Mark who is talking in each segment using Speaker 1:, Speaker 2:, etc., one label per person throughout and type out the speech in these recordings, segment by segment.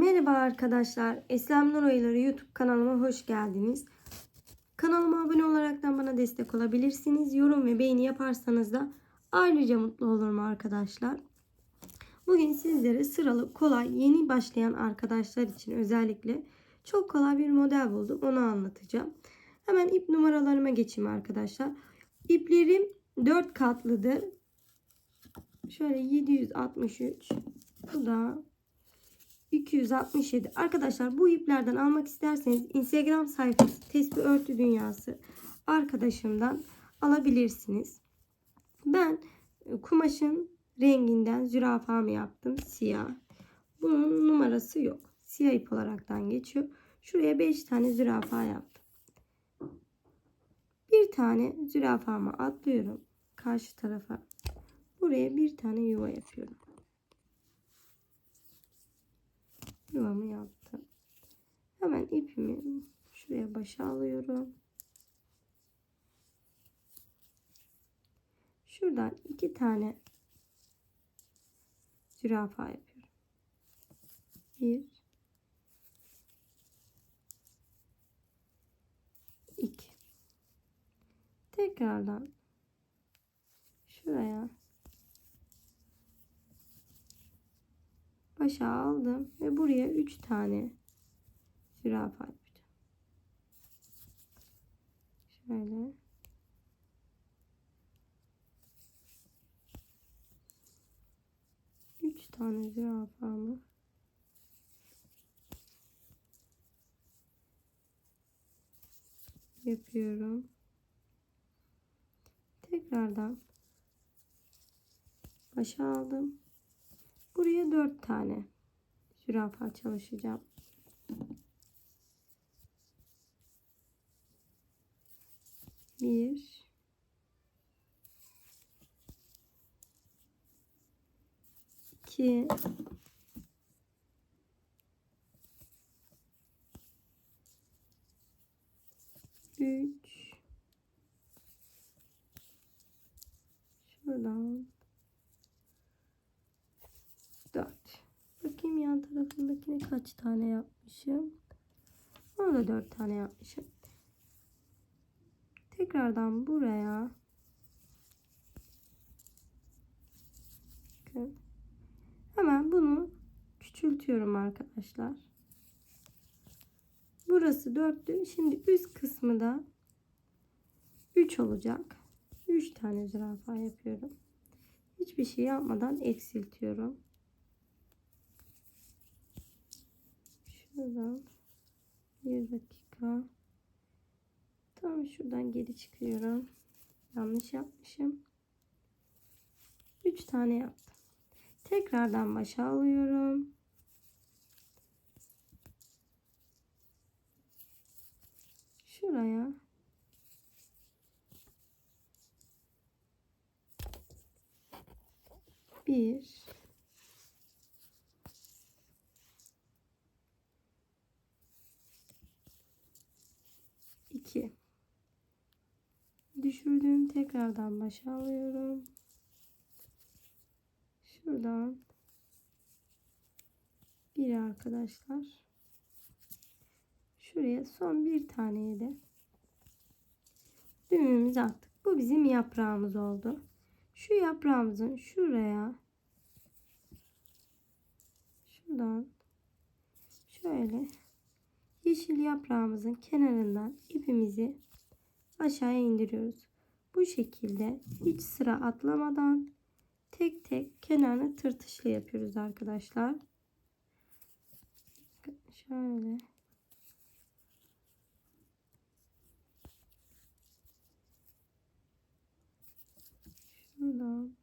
Speaker 1: Merhaba arkadaşlar. Eslem Nur Oyları YouTube kanalıma hoş geldiniz. Kanalıma abone olaraktan bana destek olabilirsiniz. Yorum ve beğeni yaparsanız da ayrıca mutlu olurum arkadaşlar. Bugün sizlere sıralı kolay yeni başlayan arkadaşlar için özellikle çok kolay bir model buldum. Onu anlatacağım. Hemen ip numaralarıma geçeyim arkadaşlar. İplerim 4 katlıdır. Şöyle 763. Bu da 267. Arkadaşlar bu iplerden almak isterseniz Instagram sayfası Tesbih Örtü Dünyası arkadaşımdan alabilirsiniz. Ben e, kumaşın renginden zürafamı yaptım. Siyah. Bunun numarası yok. Siyah ip olaraktan geçiyor. Şuraya 5 tane zürafa yaptım. Bir tane zürafamı atlıyorum. Karşı tarafa. Buraya bir tane yuva yapıyorum. Yuvamı yaptım. Hemen ipimi şuraya başa alıyorum. Şuradan iki tane zürafa yapıyorum. Bir iki tekrardan şuraya başa aldım ve buraya 3 tane zürafa yapacağım. Şöyle. Üç tane zürafamı yapıyorum. Tekrardan başa aldım. Buraya dört tane zürafa çalışacağım. Bir. iki, Üç. Şuradan 4. Bakayım yan tarafındakine kaç tane yapmışım. Ona da 4 tane yapmışım. Tekrardan buraya bakın. Hemen bunu küçültüyorum arkadaşlar. Burası 4'tü. Şimdi üst kısmı da 3 olacak. 3 tane zürafa yapıyorum. Hiçbir şey yapmadan eksiltiyorum. Şuradan bir dakika. Tam şuradan geri çıkıyorum. Yanlış yapmışım. 3 tane yaptım. Tekrardan başa alıyorum. Şuraya bir tekrardan başa alıyorum. Şuradan bir arkadaşlar şuraya son bir taneye de düğümümüzü attık. Bu bizim yaprağımız oldu. Şu yaprağımızın şuraya şuradan şöyle yeşil yaprağımızın kenarından ipimizi aşağıya indiriyoruz. Bu şekilde hiç sıra atlamadan tek tek kenarını tırtışlı yapıyoruz arkadaşlar. Şöyle. Şuradan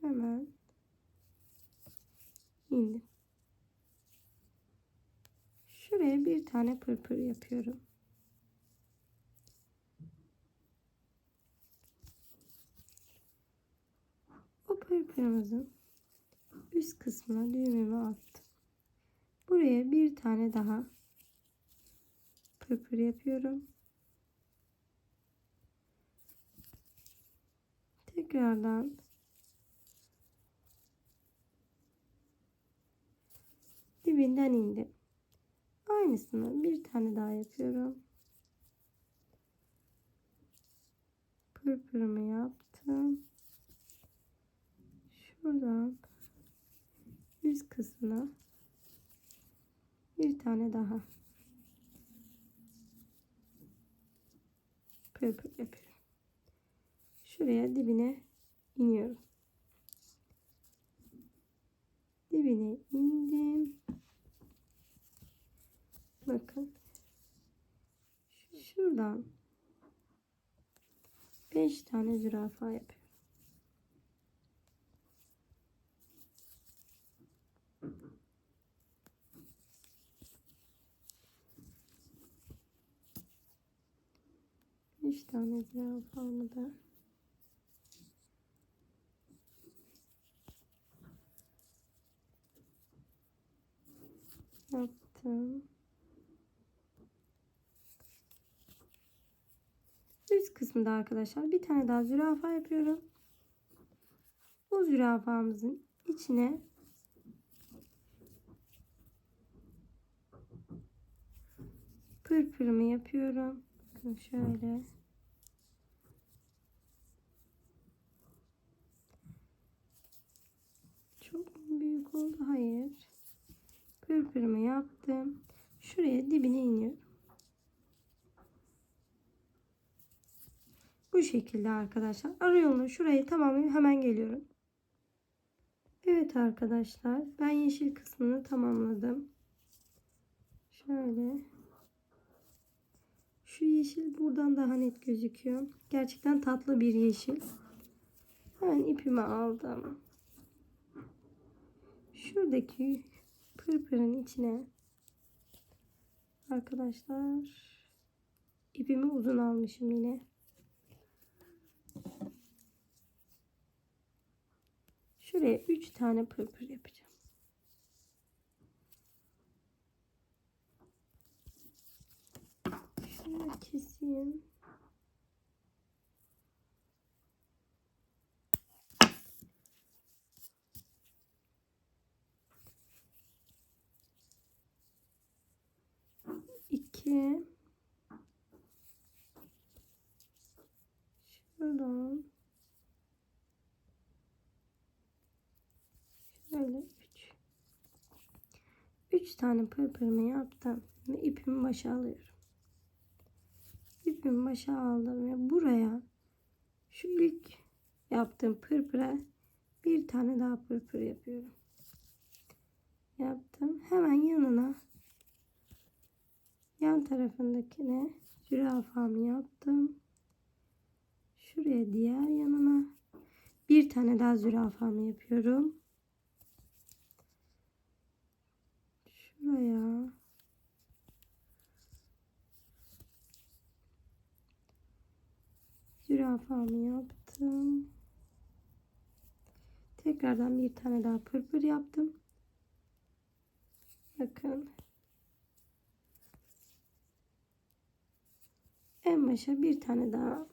Speaker 1: hemen indim. Şuraya bir tane pırpır yapıyorum. O pırpırımızın üst kısmına düğümümü attım. tane daha pırpır yapıyorum. Tekrardan dibinden indim. Aynısını bir tane daha yapıyorum. Pırpırımı yaptım. Şuradan yüz kısmına bir tane daha pırpır yapıyorum. Şuraya dibine iniyorum. Dibine indim. Bakın. Şuradan 5 tane zürafa yapıyorum. Beş tane zürafamı da yaptım. Üst kısmında arkadaşlar bir tane daha zürafa yapıyorum. Bu zürafamızın içine pırpırımı yapıyorum. Bakın şöyle. Çok büyük oldu? Hayır. Pırpırımı yaptım. Şuraya dibine iniyorum. Bu şekilde arkadaşlar. Ara yolunu şurayı tamamlayıp hemen geliyorum. Evet arkadaşlar. Ben yeşil kısmını tamamladım. Şöyle. Şu yeşil buradan daha net gözüküyor. Gerçekten tatlı bir yeşil. Hemen ipimi aldım. Şuradaki pırpırın içine arkadaşlar ipimi uzun almışım yine. Şuraya 3 tane pırpır yapacağım. Şunu keseyim. 3 tane pırpırımı yaptım ve ipimi başa alıyorum. İpimi başa aldım ve buraya şu ilk yaptığım pırpıra bir tane daha pırpır yapıyorum. Yaptım. Hemen yanına yan tarafındakine zürafamı yaptım. Şuraya diğer yanına bir tane daha zürafamı yapıyorum. Zürafamı yaptım. Tekrardan bir tane daha pırpır yaptım. Bakın. En başa bir tane daha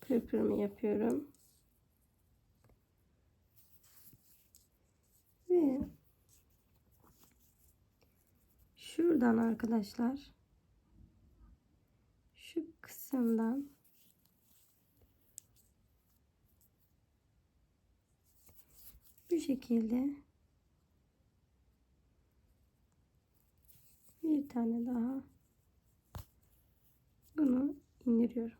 Speaker 1: pırpırımı yapıyorum. Ve şuradan arkadaşlar şu kısımdan bu şekilde bir tane daha bunu indiriyorum.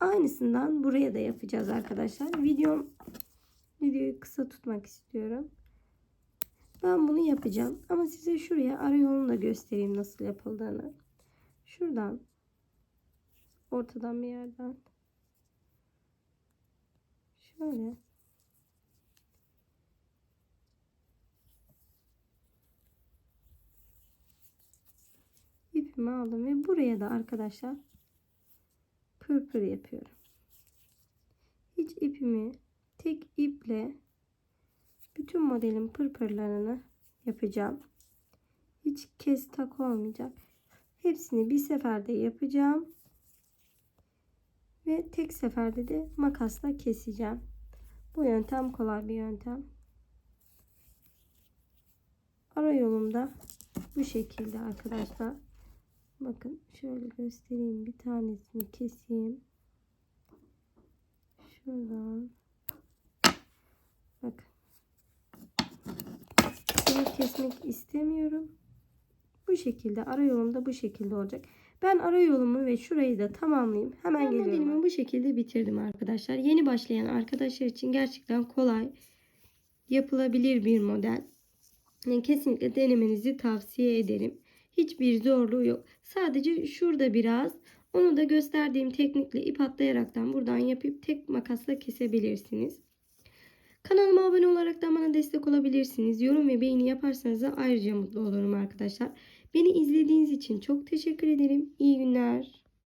Speaker 1: Aynısından buraya da yapacağız arkadaşlar. Videom videoyu kısa tutmak istiyorum. Ben bunu yapacağım ama size şuraya ara yolunu da göstereyim nasıl yapıldığını. Şuradan ortadan bir yerden şöyle ipimi aldım ve buraya da arkadaşlar pırpır yapıyorum. Hiç ipimi tek iple bütün modelin pırpırlarını yapacağım. Hiç kes tak olmayacak. Hepsini bir seferde yapacağım. Ve tek seferde de makasla keseceğim. Bu yöntem kolay bir yöntem. Ara yolumda bu şekilde arkadaşlar. Bakın şöyle göstereyim. Bir tanesini keseyim. Şuradan. Bakın. Bunu kesmek istemiyorum. Bu şekilde ara yolumda bu şekilde olacak. Ben ara yolumu ve şurayı da tamamlayayım. Hemen
Speaker 2: Ben
Speaker 1: geliyorum.
Speaker 2: modelimi
Speaker 1: bu şekilde bitirdim arkadaşlar. Yeni başlayan arkadaşlar için gerçekten kolay yapılabilir bir model. Yani kesinlikle denemenizi tavsiye ederim. Hiçbir zorluğu yok. Sadece şurada biraz onu da gösterdiğim teknikle ip atlayaraktan buradan yapıp tek makasla kesebilirsiniz. Kanalıma abone olarak da bana destek olabilirsiniz. Yorum ve beğeni yaparsanız da ayrıca mutlu olurum arkadaşlar. Beni izlediğiniz için çok teşekkür ederim. İyi günler.